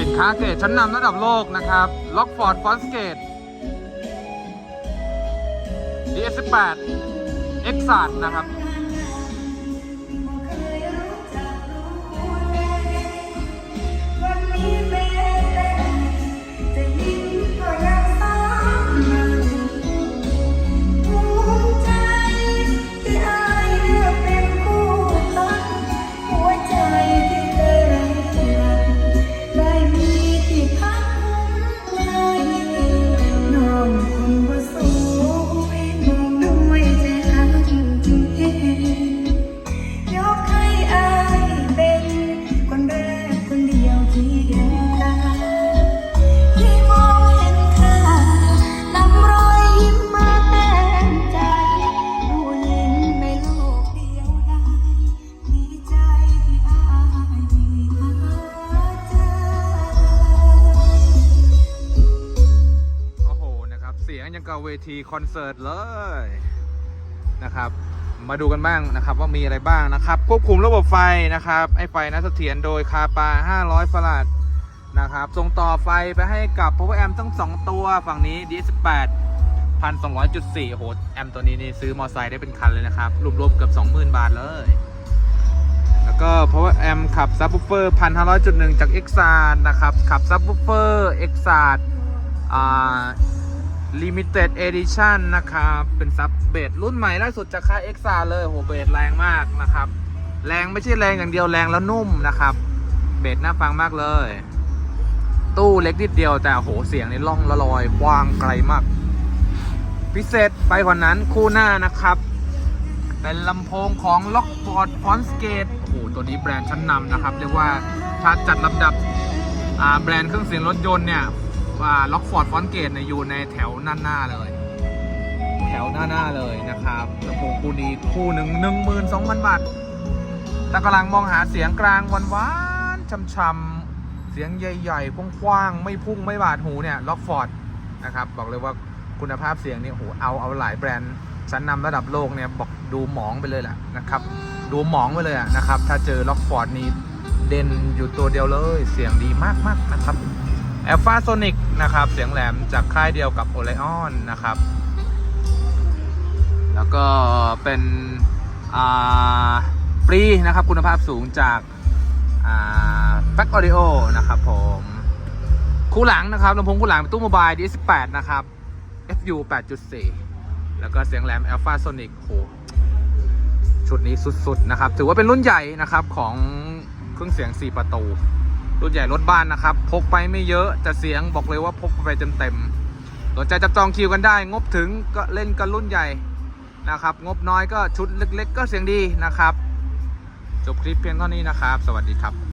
สินค้าเกรดชั้นนำระดับโลกนะครับล็อกฟอร์ดฟอนสเกต DS18 X ซานะครับ กับเวทีคอนเสิร์ตเลยนะครับ มาดูกันบ้างนะครับว่ามีอะไรบ้างนะครับ ควบคุมระบบไฟนะครับไอไฟนัเสถียรโดยคาปา 500ฟาราดนะครับส่งต่อไฟไปให้กับ power amp ทั้ง 2 ตัวฝั่งนี้ DS8 1,200.4โอ้โหแอมตัวนี้นี่ซื้อมอไซค์ได้เป็นคันเลยนะครับ รวมๆเกือบ20,000 บาทเลย แล้วก็ power amp ขับ subwoofer 1,500.1 จาก x a r นะครับขับ subwoofer x a r อ่า limited edition นะครับ เป็นซับเบสรุ่นใหม่ล่าสุดจากค่าย x a เลยโหเบสแรงมากนะครับ แรงไม่ใช่แรงอย่างเดียวแรงแล้วนุ่มนะครับ เบสน่าฟังมากเลย ตู้เล็กนิดเดียวแต่โหเสียงในล่องละลอยกว้างไกลมาก พิเศษไปกว่านั้นคู่หน้านะครับ เป็นลำโพงของ Lockford f o n s g a t e โอ้โหตัวนี้แบรนด์ชั้นนำนะครับ เรียกว่าถ้าจัดลำดับอ่าแบรนด์เครื่องเสียงรถยนต์เนี่ย ว่า Lockford f o n t g a t e เนี่ยอยู่ในแถวหน้าๆเลย แถวหน้าๆเลยนะครับลำโพงคู่นี้คู่หนึ่งหนึ่งหมื่นสองพันบาทแต่กำลังมองหาเสียงกลางหวานช่ำๆเสียงใหญ่ๆกว้างๆไม่พุ่งไม่บาดหูเนี่ย Lockford นะครับบอกเลยว่าคุณภาพเสียงนี่โหเอาเอาหลายแบรนด์ชั้นนำระดับโลกเนี่ยบอกดูหมองไปเลยแหละนะครับดูหมองไปเลยนะครับถ้าเจอล็อกฟอร์ดนี่เด่นอยู่ตัวเดียวเลยเสียงดีมากๆนะครับ a l p h a Sonic นะครับ เสียงแหลมจากค่ายเดียวกับ o l e o n นะครับ แล้วก็เป็นอ่าปรีนะครับคุณภาพสูงจากอ่า Fact Audio นะครับผมคู่หลังนะครับลำโพงคู่หลังเป็นตู้โมบาย DS18 นะครับ FU 8.4 แล้วก็เสียงแหลม Alpha Sonic โหชุดนี้สุดๆนะครับ ถือว่าเป็นรุ่นใหญ่นะครับของเครื่องเสียง 4 ประตู รุ่นใหญ่รถบ้านนะครับ พกไปไม่เยอะจะเสียงบอกเลยว่าพกไปเต็มๆสนใจจับจองคิวกันได้ งบถึงก็เล่นกันรุ่นใหญ่นะครับ งบน้อยก็ชุดเล็ก ๆ ก็เสียงดีนะครับ จบคลิปเพียงเท่านี้นะครับ สวัสดีครับ